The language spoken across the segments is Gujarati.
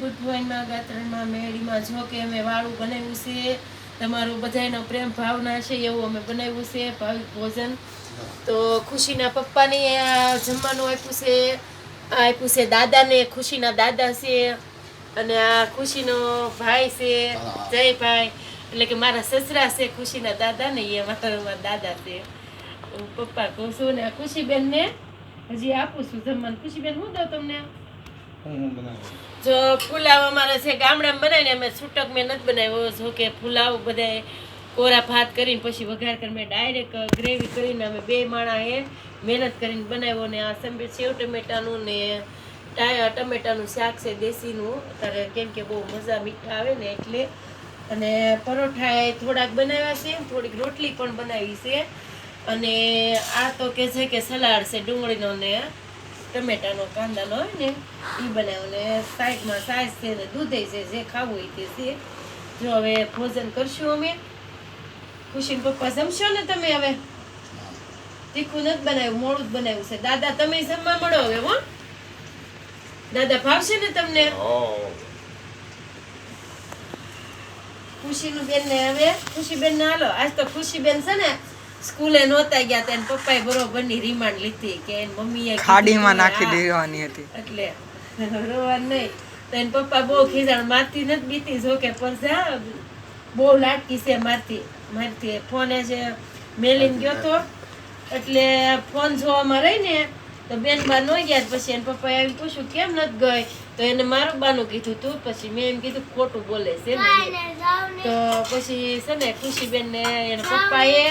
ભુવનમાં ગાત્રણમાં મેળીમાં જો કે અમે વાળું બનાવ્યું છે. તમારું બધાનો પ્રેમ ભાવના છે એવું અમે બનાવ્યું છે, ભાવિક ભોજન. તો ખુશીના પપ્પાને જમવાનું આપ્યું છે. આપ્યું છે દાદાને, ખુશીના દાદા છે. અને આ ખુશીનો ભાઈ છે. જયભાઈ એટલે કે મારા સસરા છે, ખુશીના દાદા ને એ મારા દાદા છે. પપ્પા કહું છું ને ખુશીબેનને હજી આપું છું જમવાનું. ખુશીબેન, હું દઉં તમને? હું બનાવું. જો પુલાવ અમારે છે ગામડામાં બનાવીને અમે છૂટક મેં નથી બનાવ્યો. જો કે પુલાવ બધાય કોરા ભાત કરીને પછી વઘાર કરીને મેં ડાયરેક્ટ ગ્રેવી કરીને અમે બે માણા એ મહેનત કરીને બનાવ્યો ને આ સંબે સેવ ટમેટાનું ને ટમેટાનું શાક છે દેશીનું. અત્યારે કેમ કે બહુ મજા મીઠા આવે ને એટલે. અને પરોઠા એ થોડાક બનાવ્યા છે, થોડીક રોટલી પણ બનાવી છે. અને આ તો કે છે કે સલાડ છે ડુંગળીનો ને ટમેટાનો કાંદાનો હોય ને એ બનાવ્યો સાઈડમાં સાસ છે ને દૂધે છે, જે ખાવું હોય તે છે. જો હવે ભોજન કરશું અમે. ખુશીન પપ્પા જમશો ને તમે હવે? તીખું નથી બનાવ્યું, મોડું જ બનાવ્યું છે. દાદા, તમે જમવા મળો હવે, હો. દાદા ભાવશે ને તમને? ખુશીનું બેન ને હવે ખુશીબેન ને હાલો. આજ તો ખુશીબેન છે ને સ્કૂલે નહોતા ગયા તા એને પપ્પાએ બરોબરની રિમાન્ડ લીધી કે એની મમ્મીએ ખાડીમાં નાખી દેવાની હતી. એટલે રોવાનું નહીં. તો એને પપ્પા બહુ ખીજાણ મારતી નથી બીતી. જો કે પણ જા બહુ લાટકી છે મારતી. મારતી. ફોને જે મેલીને ગયો તો એટલે ફોન જોવામાં રહી ને તો બેન બા નો ગયા પછી એને પપ્પા આવી પૂછ્યું કેમ નથી ગઈ? તો એને મારું બાનું કીધું તું. પછી મેં એમ કીધું ખોટું બોલે છે. તો પછી છે ને ખુશીબેન ને એના પપ્પાએ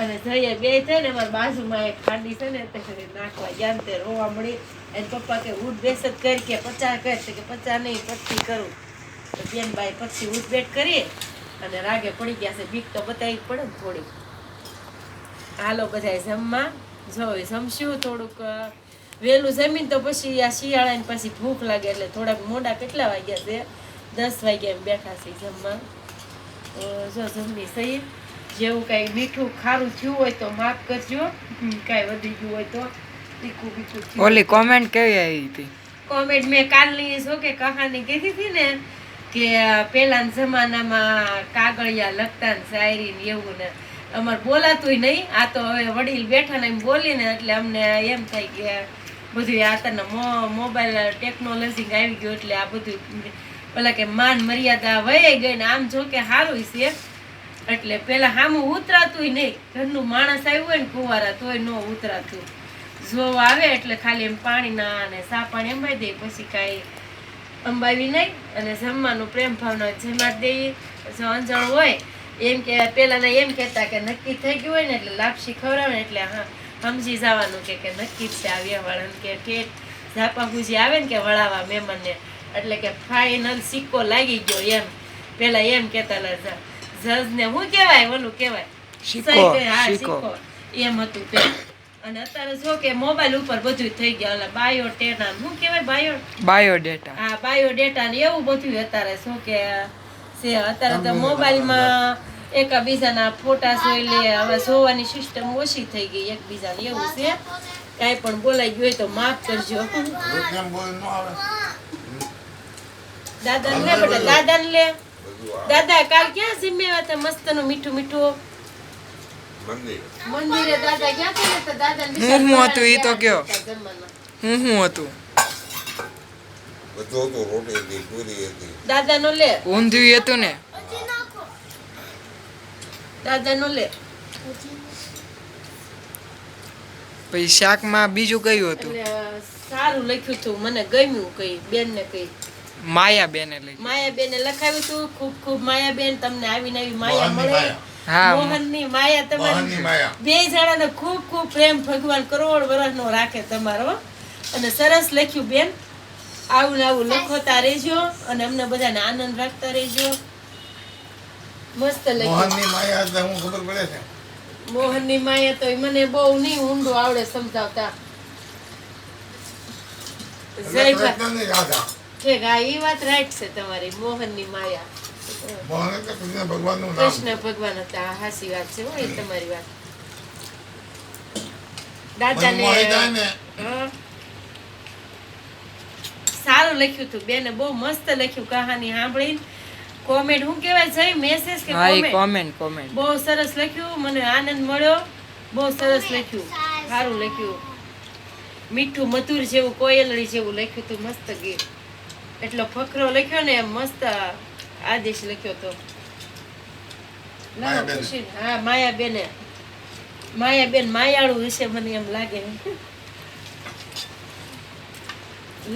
અને જઈએ બે છે ને મારા બાજુમાં એક ખાંડી છે ને તે નાખવા ગયા તે રોવા મળી. એને પપ્પા કે ઉઠ બેસ જ કરી કે પચાસ કર કે પચાસ નહીં પછી કરું. તો બેન બાઈ પછી ઉઠ બેઠ કરીએ અને રાગે પડી ગયા છે. બીક તો બતાવી પડે ને થોડી હાલો બધા જમવા. જો હવે જમશું થોડુંક વહેલું જમીન તો પછી આ શિયાળાની પછી ભૂખ લાગે એટલે થોડાક મોડા કેટલા વાગ્યા છે? દસ વાગ્યા એમ બેઠા છે જમવા. જો જમવી સહી. જેવું કાંઈ મીઠું ખારું થયું હોય તો માફ કરજો. કાંઈ વધી ગયું હોય તો તીખું બીઠું ઓલી કોમેન્ટ કેવી આવી હતી? કોમેન્ટ મેં કાલની શું કે કહાની કીધી હતી ને કે પહેલાના જમાનામાં કાગળિયા લખતા ને શાયરી ને એવું ને. અમારે બોલાતુંય નહીં. આ તો હવે વડીલ બેઠા ને એમ બોલીને એટલે અમને એમ થાય કે બધું આ તને મોબાઈલ ટેકનોલોજી આવી ગયું એટલે આ બધું પેલા કે માન મર્યાદા વહી ગઈ ને આમ જો કે સારું છે એટલે પેલા હામું ઉતરાતુંય નહીં. ઘરનું માણસ આવ્યું હોય ને કુંવારા, તોય ન ઉતરાતું. જો આવે એટલે ખાલી એમ પાણીના અને સા પાણી અંબાઈ દે, પછી કાંઈ અંબાવી નહીં અને જમવાનું પ્રેમ ભાવના જમા દઈએ. જો અંજણ હોય, એમ કે પેલાના એમ કહેતા કે નક્કી થઈ ગયું હોય ને એટલે લાપસી ખવડાવે એટલે હા સમજી જવાનું કે કે નક્કી જ છે આવ્યા વાળાને કે ઠેઠ ઝાપા ગુજી આવે ને કે વળાવા મહેમાનને એટલે કે ફાઇનલ સિક્કો લાગી ગયો એમ. પેલા એમ કહેતા હતા જજ ને હું કહેવાય? ઓલું કહેવાય. શીખો. સિક્કો. એમ હતું કે અને અત્યારે જો કે મોબાઈલ ઉપર બધું થઈ ગયા. ઓલા બાયો ટેના શું કહેવાય બાયો બાયો ડેટા હા બાયો ડેટા ને એવું બધું અત્યારે શું કે છે. અત્યારે તો મોબાઈલમાં એકબીજાના ફોટા જોઈ લે. હવે જોવાની સિસ્ટમ ઓછી થઈ ગઈ. એકબીજાને એવું છે. કાંઈ પણ બોલાઈ ગયું હોય તો માફ કરજો. દાદા લે બેટા દાદા લે. દાદા કાલ ક્યાં જમ્યા હતા? મસ્તનું મીઠું મીઠું? મંદિરે. દાદા ગયા હતા? દાદા હું હું હતું એ તો કયો. હું હું હતું? બધું હતું રોટી હતી પૂરી હતી. દાદા નો લે. ઊંધિયું હતું ને? દાદા નો લે. પછી શાકમાં બીજું કયું હતું? સારું લખ્યું હતું મને ગમ્યું કઈ બેન ને કઈ. માયા બેને લઈ માયાબેને લખાવ્યું હતું ખૂબ ખૂબ માયાબેન તમને આવી નવી માયા મળે. હા મોહનની માયા તમારી. બે જણાને ખૂબ ખૂબ પ્રેમ ભગવાન કરોડ વર્ષનો રાખે તમારો અને સરસ લખ્યું બેન. આવું આવું લખોતા રહેજો અને અમને બધાને આનંદ રાખતા રહેજો. મસ્ત લખ્યું. મોહનની માયા એટલે હું ખબર પડે છે. મોહનની માયા તો મને બહુ નહીં ઊંડું આવડે સમજાવતા. જય હા એ વાત રાઈટ છે તમારી મોહનની માયા. મોહન એટલે કૃષ્ણ ભગવાનનું નામ. કૃષ્ણ ભગવાન હતા આ હાસી વાત છે હોય તમારી વાત. દાદાને સારું લખ્યું હતું બેને બહુ મસ્ત લખ્યું કહાની સાંભળીને. કોમેન્ટ હું કહેવાય છે મેસેજ કે કોમેન્ટ કોમેન્ટ કોમેન્ટ બહુ સરસ લખ્યું મને આનંદ મળ્યો. બહુ સરસ લખ્યું સારું લખ્યું. મીઠું મધુર જેવું કોયલડી જેવું લખ્યું હતું મસ્ત ગીત. એટલો ફકરો લખ્યો ને એમ મસ્ત આદેશ લખ્યો તો. હા માયાબેને માયાબેન માયાળું વિશે મને એમ લાગે.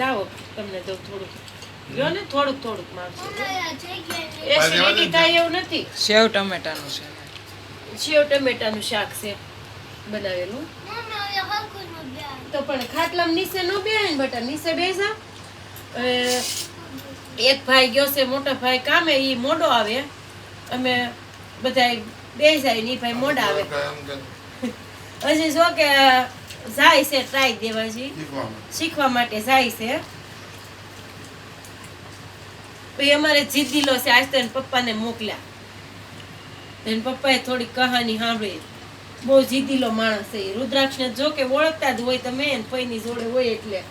લાવો તમને દઉં થોડુંક. જો ને થોડુંક થોડુંક મારજો એસિડિટી થાય એવું નથી. સેવ ટમેટાનું છે. સેવ ટમેટાનું શાક છે બનાવેલું. તો પણ ખાટલામાં નીચે નો બેહાય ને બટા નીચે બેસા. એક ભાઈ ગયો છે, મોટો ભાઈ કામે, ઈ મોડો આવે. અમે બધા બે જાય ને ભાઈ મોડા આવે. હજી જો કે જાય છે ટ્રાય દેવાજી. શીખવા માટે જાય છે. પછી અમારે જીદીલો છે, આજ તો એના પપ્પાને મોકલ્યા. એના પપ્પાએ થોડી કહાની સાંભળી. બહુ જીદીલો માણસ છે. રુદ્રાક્ષને જો કે ઓળખતા જ હોય તમે એને પૈની જોડે હોય એટલે.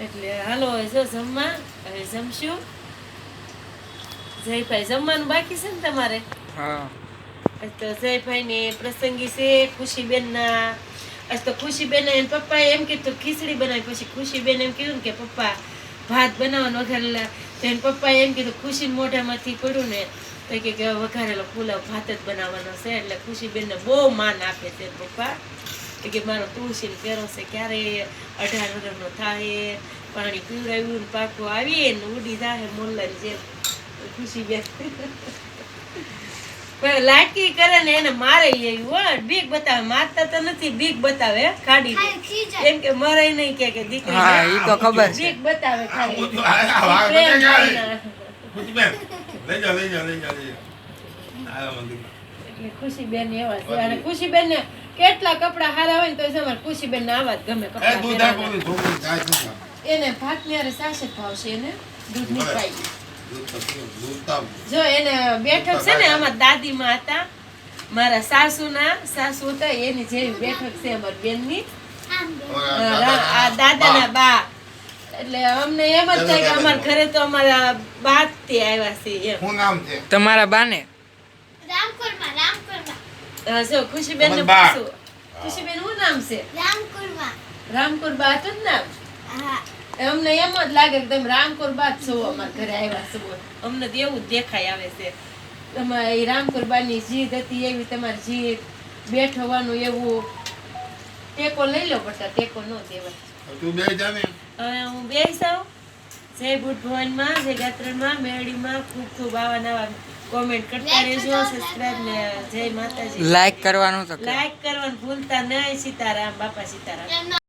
એટલે હાલો જો જમવા હવે જમશું. જયભાઈ જમવાનું બાકી છે ને તમારે? હા. તો જયભાઈ ને પ્રસંગી છે ખુશીબેનના. આજ તો ખુશીબેન એના પપ્પા એમ કીધું ખીચડી બનાવી. પછી ખુશીબેન એમ કીધું કે પપ્પા ભાત બનાવવાનો વઘારેલા. તો એના પપ્પા એમ કીધું ખુશી મોઢામાંથી પડ્યું ને તો કે વઘારેલો પુલાવ ભાત જ બનાવવાનો છે. એટલે ખુશીબેનને બહુ માન આપે છે પપ્પા. કે મારો તુલસી ફેરો છે ક્યારે અઢાર વર્ષનો થાય પાણી પીવડાવ્યું પાકો આવીએ ને ઉડી જાય મોલ્લાની જેમ. ખુશીબેન પણ લાટકી કરે ને એને મારે લેવી હો બીક બતાવે. મારતા તો નથી બીક બતાવે હે, કાઢી દે. એમ કે મરાય નહીં કે કે દીકરી હા તો ખબર બીક બતાવે ખાડી લઈ જાઓ, લઈ જાઓ, લઈ જાઓ. એટલે ખુશીબેન એવા છે. અને ખુશીબેન ને કેટલા કપડા હારા હોય ને તો અમારે ખુશીબેન બેન આવા જ ગમે કપડા. ને? એને ભાતની હારે સાસ જ ભાવશે એને દૂધની પાઈ. જો એને બેઠક છે ને આમાં દાદી માં હતા મારા સાસુના સાસુ હતા એની જેવી બેઠક છે અમારી બેનની. ની આ દાદાના બા. એટલે અમને એમ જ થાય કે અમારા ઘરે તો અમારા બા થી આવ્યા છે તમારા બાને? ને રામકુરમાં હા, જો ખુશીબેન ને પૂછું ખુશીબેન શું નામ છે રામકુરબા રામકુરબા હતું નામ હા અમને એમ જ લાગે કે તમે રામકુર બા જ છો અમારા ઘરે આવ્યા છો અમને તો એવું જ દેખાય આવે છે તમારી રામકુર બાની જીદ હતી એવી તમારી જીદ બેઠવાનું એવું ટેકો લઈ લો પડતા ટેકો ન દેવાય તું બે જાને હવે હું બે જાઉં જય બુટ ભવનમાં જય ગાત્રણમાં મેળીમાં ખૂબ ખૂબ આવા નવા કોમેન્ટ કરતા રહેજો સબસ્ક્રાઇબ ને જય માતાજી. લાઈક કરવાનું તો લાઈક કરવાનું ભૂલતા નહીં સીતારામ બાપા સીતારામ.